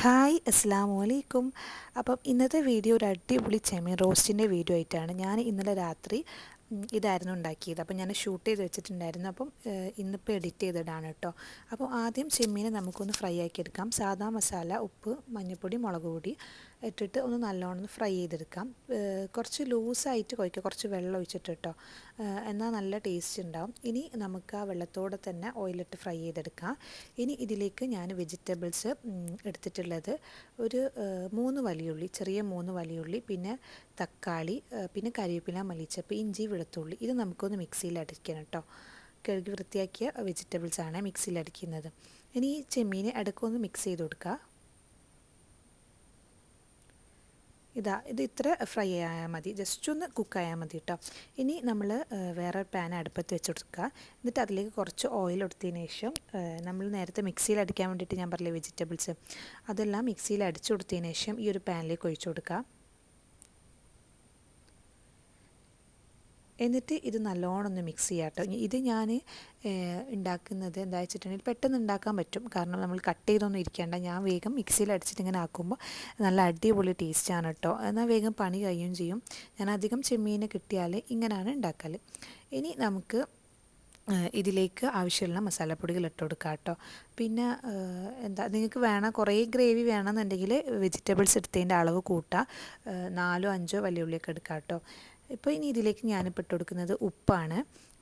Hi അസ്സാം വലൈക്കും അപ്പം ഇന്നത്തെ വീഡിയോ ഒരു അടിപൊളി ചെമ്മീൻ റോസ്റ്റിന്റെ വീഡിയോ ആയിട്ടാണ് ഞാൻ ഇന്നലെ രാത്രി ഇതായിരുന്നു ഉണ്ടാക്കിയത്. അപ്പം ഞാൻ ഷൂട്ട് ചെയ്ത് വെച്ചിട്ടുണ്ടായിരുന്നു. അപ്പം ഇന്നിപ്പോൾ എഡിറ്റ് ചെയ്തിടാണ് കേട്ടോ. അപ്പോൾ ആദ്യം ചെമ്മീനെ നമുക്കൊന്ന് ഫ്രൈ ആക്കി എടുക്കാം. മസാല ഉപ്പ് മഞ്ഞൾപ്പൊടി മുളക് ഇട്ടിട്ട് ഒന്ന് നല്ലോണം ഫ്രൈ ചെയ്തെടുക്കാം. കുറച്ച് ലൂസായിട്ട് കുഴക്കുക കുറച്ച് വെള്ളം ഒഴിച്ചിട്ട് കേട്ടോ എന്നാൽ നല്ല ടേസ്റ്റ് ഉണ്ടാവും. ഇനി നമുക്ക് ആ വെള്ളത്തോടെ തന്നെ ഓയിലിട്ട് ഫ്രൈ ചെയ്തെടുക്കാം. ഇനി ഇതിലേക്ക് ഞാൻ വെജിറ്റബിൾസ് എടുത്തിട്ടുള്ളത് ഒരു മൂന്ന് വലിയുള്ളി ചെറിയ മൂന്ന് വലിയുള്ളി പിന്നെ തക്കാളി പിന്നെ കരിവേപ്പില മല്ലിച്ചപ്പ് ഇഞ്ചി വെളുത്തുള്ളി. ഇത് നമുക്കൊന്ന് മിക്സിയിൽ അടിക്കണം കേട്ടോ കഴുകി വൃത്തിയാക്കിയ വെജിറ്റബിൾസാണ് മിക്സിയിൽ അടിക്കുന്നത്. ഇനി ഈ ചെമ്മീനെ ഇടയ്ക്കൊന്ന് മിക്സ് ചെയ്ത് കൊടുക്കുക ഇതാ ഇത് ഇത്ര ഫ്രൈ ആയാൽ മതി. ജസ്റ്റ് ഒന്ന് കുക്ക് ആയാൽ മതി കേട്ടോ ഇനി നമ്മൾ വേറെ പാൻ അടുപ്പത്ത് വെച്ച് കൊടുക്കുക എന്നിട്ട് അതിലേക്ക് കുറച്ച് ഓയിൽ കൊടുത്തതിന് ശേഷം നമ്മൾ നേരത്തെ മിക്സിയിൽ അടിക്കാൻ വേണ്ടിയിട്ട് ഞാൻ പറഞ്ഞില്ലേ വെജിറ്റബിൾസ് അതെല്ലാം മിക്സിയിൽ അടിച്ചു കൊടുത്തതിന് ശേഷം ഈ ഒരു പാനിലേക്ക് ഒഴിച്ചു കൊടുക്കുക എന്നിട്ട് ഇത് നല്ലോണം ഒന്ന് മിക്സ് ചെയ്യാട്ടോ ഇത് ഞാൻ ഉണ്ടാക്കുന്നത് എന്താ വെച്ചിട്ടുണ്ടെങ്കിൽ പെട്ടെന്ന് ഉണ്ടാക്കാൻ പറ്റും. കാരണം നമ്മൾ കട്ട് ചെയ്തൊന്നും ഇരിക്കേണ്ട. ഞാൻ വേഗം മിക്സിയിൽ അടിച്ചിട്ട് ഇങ്ങനെ ആക്കുമ്പോൾ നല്ല അടിപൊളി ടേസ്റ്റാണ് കേട്ടോ. എന്നാൽ വേഗം പണി കഴിയുകയും ചെയ്യും. ഞാൻ അധികം ചെമ്മീനെ കിട്ടിയാൽ ഇങ്ങനെയാണ് ഉണ്ടാക്കൽ ഇനി നമുക്ക് ഇതിലേക്ക് ആവശ്യമുള്ള മസാലപ്പൊടികൾ ഇട്ട് കൊടുക്കുക കേട്ടോ. പിന്നെ എന്താ നിങ്ങൾക്ക് വേണം കുറേ ഗ്രേവി വേണമെന്നുണ്ടെങ്കിൽ വെജിറ്റബിൾസ് എടുത്തതിന്റെ അളവ് കൂട്ടുക നാലോ അഞ്ചോ വലിയ ഉള്ളിയൊക്കെ എടുക്കുക കേട്ടോ. ഇപ്പോൾ ഇനി ഇതിലേക്ക് ഞാനിപ്പോൾ ഇട്ട് കൊടുക്കുന്നത് ഉപ്പാണ്.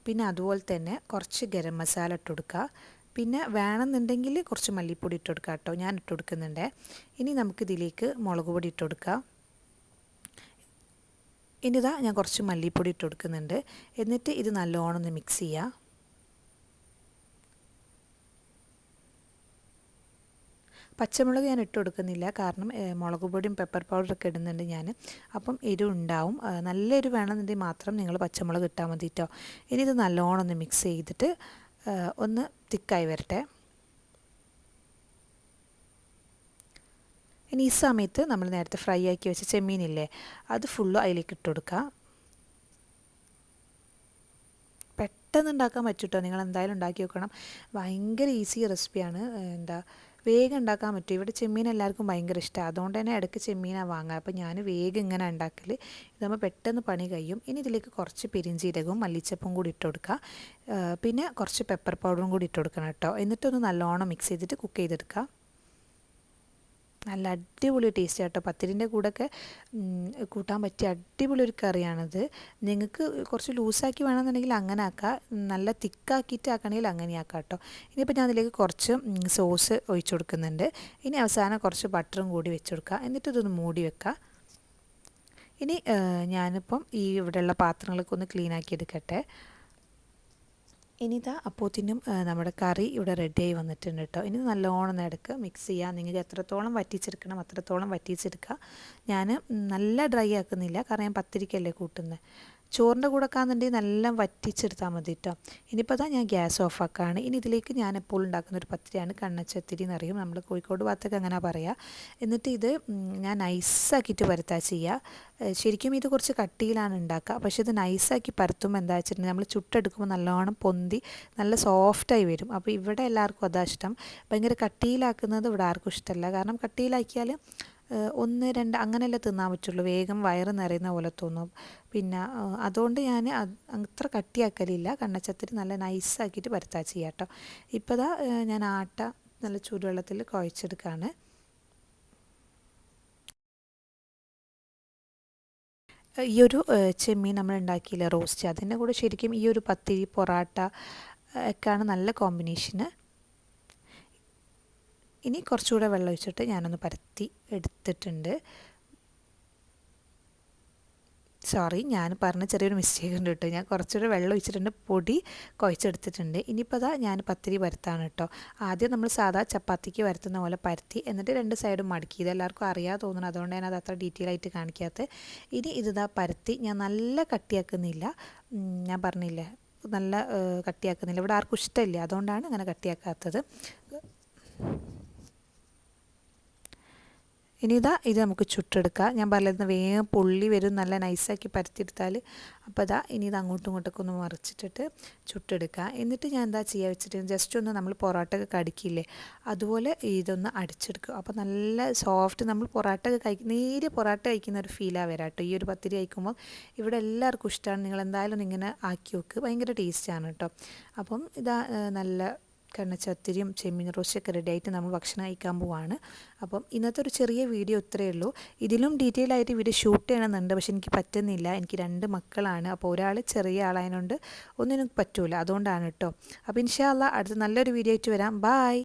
പിന്നെ അതുപോലെ തന്നെ കുറച്ച് ഗരം മസാല ഇട്ട് കൊടുക്കുക പിന്നെ വേണമെന്നുണ്ടെങ്കിൽ കുറച്ച് മല്ലിപ്പൊടി ഇട്ട് കേട്ടോ. ഞാൻ ഇട്ട് കൊടുക്കുന്നുണ്ട്. ഇനി നമുക്കിതിലേക്ക് മുളക് പൊടി ഇട്ട് കൊടുക്കാം. ഇനിതാ ഞാൻ കുറച്ച് മല്ലിപ്പൊടി ഇട്ട് കൊടുക്കുന്നുണ്ട്. എന്നിട്ട് ഇത് നല്ലോണം ഒന്ന് മിക്സ് ചെയ്യുക പച്ചമുളക് ഞാൻ ഇട്ട് കൊടുക്കുന്നില്ല. കാരണം മുളക് പൊടിയും പെപ്പർ പൗഡറൊക്കെ ഇടുന്നുണ്ട് ഞാൻ അപ്പം എരിവ് ഉണ്ടാവും. ആ, നല്ല എരിവ് വേണമെന്നുണ്ടെങ്കിൽ മാത്രം നിങ്ങൾ പച്ചമുളക് ഇട്ടാൽ മതി കേട്ടോ ഇനി ഇത് നല്ലോണം ഒന്ന് മിക്സ് ചെയ്തിട്ട് ഒന്ന് തിക്കായി വരട്ടെ. ഇനി ഈ സമയത്ത് നമ്മൾ നേരത്തെ ഫ്രൈ ആക്കി വെച്ച ചെമ്മീനില്ലേ അത് ഫുള്ള് അതിലേക്ക് ഇട്ട് കൊടുക്കുക പെട്ടെന്ന് ഉണ്ടാക്കാൻ പറ്റും കേട്ടോ നിങ്ങൾ എന്തായാലും ഉണ്ടാക്കി വെക്കണം ഭയങ്കര ഈസി റെസിപ്പിയാണ് എന്താ വേഗം ഉണ്ടാക്കാൻ പറ്റും. ഇവിടെ ചെമ്മീൻ എല്ലാവർക്കും ഭയങ്കര ഇഷ്ടമാണ് അതുകൊണ്ട് തന്നെ ഇടയ്ക്ക് ചെമ്മീനാണ് വാങ്ങുക അപ്പോൾ ഞാൻ വേഗം ഇങ്ങനെ ഉണ്ടാക്കൽ ഇതാകുമ്പോൾ പെട്ടെന്ന് പണി കഴിയും. ഇനി ഇതിലേക്ക് കുറച്ച് പെരിഞ്ചീരകവും മല്ലിച്ചപ്പും കൂടി ഇട്ട് കൊടുക്കുക പിന്നെ കുറച്ച് പെപ്പർ പൗഡറും കൂടി ഇട്ട് കൊടുക്കണം കേട്ടോ. എന്നിട്ടൊന്ന് നല്ലോണം മിക്സ് ചെയ്തിട്ട് കുക്ക് ചെയ്തെടുക്കുക നല്ല അടിപൊളി ടേസ്റ്റ് കേട്ടോ പത്തിരിന്റെ കൂടെയൊക്കെ കൂട്ടാൻ പറ്റിയ അടിപൊളി ഒരു കറിയാണിത്. നിങ്ങൾക്ക് കുറച്ച് ലൂസാക്കി വേണമെന്നുണ്ടെങ്കിൽ അങ്ങനെ ആക്കാം. നല്ല തിക്കാക്കിയിട്ട് ആക്കണമെങ്കിൽ അങ്ങനെ ആക്കാം കേട്ടോ ഇനിയിപ്പോൾ ഞാൻ അതിലേക്ക് കുറച്ച് സോസ് ഒഴിച്ചു കൊടുക്കുന്നുണ്ട്. ഇനി അവസാനം കുറച്ച് ബട്ടറും കൂടി വെച്ച് കൊടുക്കുക എന്നിട്ട് ഇതൊന്ന് മൂടി വെക്കാം. ഇനി ഞാനിപ്പം ഈ ഇവിടെയുള്ള പാത്രങ്ങളൊക്കെ ഒന്ന് ക്ലീൻ ആക്കി എടുക്കട്ടെ. ഇനിതാ അപ്പോത്തിനും നമ്മുടെ കറി ഇവിടെ റെഡിയായി വന്നിട്ടുണ്ട് കേട്ടോ ഇനി നല്ലോണം ഇടയ്ക്ക് മിക്സ് ചെയ്യുക നിങ്ങൾക്ക് എത്രത്തോളം വറ്റിച്ചെടുക്കണം അത്രത്തോളം വറ്റിച്ചെടുക്കുക ഞാൻ നല്ല ഡ്രൈ ആക്കുന്നില്ല. കാരണം ഞാൻ പത്തിരിക്കല്ലേ കൂട്ടുന്നത് ചോറിന്റെ കൂടെ കാണുന്നുണ്ടെങ്കിൽ നല്ല വറ്റിച്ചെടുത്താൽ മതി കേട്ടോ ഇനിയിപ്പോൾ അതാ ഞാൻ ഗ്യാസ് ഓഫാക്കാണ്. ഇനി ഇതിലേക്ക് ഞാൻ എപ്പോഴും ഉണ്ടാക്കുന്ന ഒരു പത്തിരിയാണ് കണ്ണച്ചത്തിരി എന്നറിയും നമ്മൾ കോഴിക്കോട് ഭാഗത്തൊക്കെ അങ്ങനെ പറയുക എന്നിട്ട് ഇത് ഞാൻ നൈസാക്കിയിട്ട് പരത്താ ചെയ്യുക ശരിക്കും ഇത് കുറച്ച് കട്ടിയിലാണ് ഉണ്ടാക്കുക. പക്ഷേ ഇത് നൈസാക്കി പരത്തുമ്പോൾ എന്താ വെച്ചിട്ടുണ്ടെങ്കിൽ നമ്മൾ ചുട്ടെടുക്കുമ്പോൾ നല്ലോണം പൊന്തി നല്ല സോഫ്റ്റായി വരും. അപ്പോൾ ഇവിടെ എല്ലാവർക്കും അതാ ഇഷ്ടം. ഭയങ്കര കട്ടിയിലാക്കുന്നത് ഇവിടെ ആർക്കും ഇഷ്ടമല്ല. കാരണം കട്ടിയിലാക്കിയാൽ ഒന്ന് രണ്ട് അങ്ങനെയല്ലേ തിന്നാൻ പറ്റുള്ളൂ. വേഗം വയറ് നിറയുന്ന പോലെ തോന്നും. പിന്നെ അതുകൊണ്ട് ഞാൻ അത് അത്ര കട്ടിയാക്കലില്ല. കണ്ണച്ചത്തിരി നല്ല നൈസാക്കിയിട്ട് പരത്താ ചെയ്യാം കേട്ടോ ഇപ്പോൾ ഞാൻ ആട്ട നല്ല ചൂടുവെള്ളത്തിൽ കുഴച്ചെടുക്കുകയാണ് ഈ ഒരു ചെമ്മീൻ നമ്മൾ ഉണ്ടാക്കിയില്ല റോസ്റ്റ്. അതിന്റെ കൂടെ ശരിക്കും ഈ ഒരു പത്തിരി പൊറാട്ട ഒക്കെയാണ് നല്ല കോമ്പിനേഷന് ഇനി കുറച്ചുകൂടെ വെള്ളം ഒഴിച്ചിട്ട് ഞാനൊന്ന് പരത്തി എടുത്തിട്ടുണ്ട്. സോറി ഞാൻ പറഞ്ഞ ചെറിയൊരു മിസ്റ്റേക്ക് ഉണ്ട് കേട്ടോ. ഞാൻ കുറച്ചുകൂടെ വെള്ളം ഒഴിച്ചിട്ടുണ്ട് പൊടി കുഴച്ചെടുത്തിട്ടുണ്ട്. ഇനിയിപ്പോൾ അതാ ഞാൻ പത്തിരി പരത്താണ് കേട്ടോ. ആദ്യം നമ്മൾ സാധാ ചപ്പാത്തിക്ക് പരത്തുന്ന പോലെ പരത്തി എന്നിട്ട് രണ്ട് സൈഡും മടക്കി. ഇത് എല്ലാവർക്കും അറിയാതെ തോന്നുന്നു അതുകൊണ്ട് ഞാൻ അത് അത്ര ഡീറ്റെയിൽ ആയിട്ട് കാണിക്കാത്തത് ഇനി ഇതാ പരത്തി. ഞാൻ നല്ല കട്ടിയാക്കുന്നില്ല. ഞാൻ പറഞ്ഞില്ലേ നല്ല കട്ടിയാക്കുന്നില്ല. ഇവിടെ ആർക്കും ഇഷ്ടമില്ല അതുകൊണ്ടാണ് അങ്ങനെ കട്ടിയാക്കാത്തത്. ഇനി ഇതാ ഇത് നമുക്ക് ചുട്ടെടുക്കാം. ഞാൻ പറഞ്ഞിരുന്ന വേഗം പൊള്ളി വരും നല്ല നൈസാക്കി പരത്തിയെടുത്താൽ അപ്പോൾ ഇതാ ഇനി ഇത് അങ്ങോട്ടും ഇങ്ങോട്ടൊക്കെ ഒന്ന് മറിച്ചിട്ടിട്ട് ചുട്ടെടുക്കുക എന്നിട്ട് ഞാൻ എന്താ ചെയ്യുക വെച്ചിട്ട് ജസ്റ്റ് ഒന്ന് നമ്മൾ പൊറോട്ട ഒക്കെ കടിക്കില്ലേ അതുപോലെ ഇതൊന്ന് അടിച്ചെടുക്കുക അപ്പോൾ നല്ല സോഫ്റ്റ് നമ്മൾ പൊറോട്ട ഒക്കെ കഴിക്കുന്ന നേരിയ പൊറോട്ട കഴിക്കുന്ന ഒരു ഫീലാണ് വരാം കേട്ടോ ഈ ഒരു പത്തിരി കഴിക്കുമ്പോൾ ഇവിടെ എല്ലാവർക്കും ഇഷ്ടമാണ് നിങ്ങൾ എന്തായാലും ഇങ്ങനെ ആക്കി വെക്ക് ഭയങ്കര ടേസ്റ്റാണ് കേട്ടോ അപ്പം ഇതാ നല്ല കണ്ണച്ചത്തിരിയും ചെമ്മീൻ റോസ്റ്റൊക്കെ റെഡി ആയിട്ട് നമ്മൾ ഭക്ഷണം കഴിക്കാൻ പോവാണ്. അപ്പം ഇന്നത്തെ ഒരു ചെറിയ വീഡിയോ ഇത്രയേ ഉള്ളൂ. ഇതിലും ഡീറ്റെയിൽ ആയിട്ട് വീഡിയോ ഷൂട്ട് ചെയ്യണമെന്നുണ്ട്. പക്ഷെ എനിക്ക് പറ്റുന്നില്ല. എനിക്ക് രണ്ട് മക്കളാണ്. അപ്പോൾ ഒരാൾ ചെറിയ ആളായതുകൊണ്ട് ഒന്നിനും പറ്റൂല. അതുകൊണ്ടാണ് കേട്ടോ. അപ്പോൾ ഇൻഷാല്ല അടുത്ത നല്ലൊരു വീഡിയോ ആയിട്ട് വരാം. ബായ്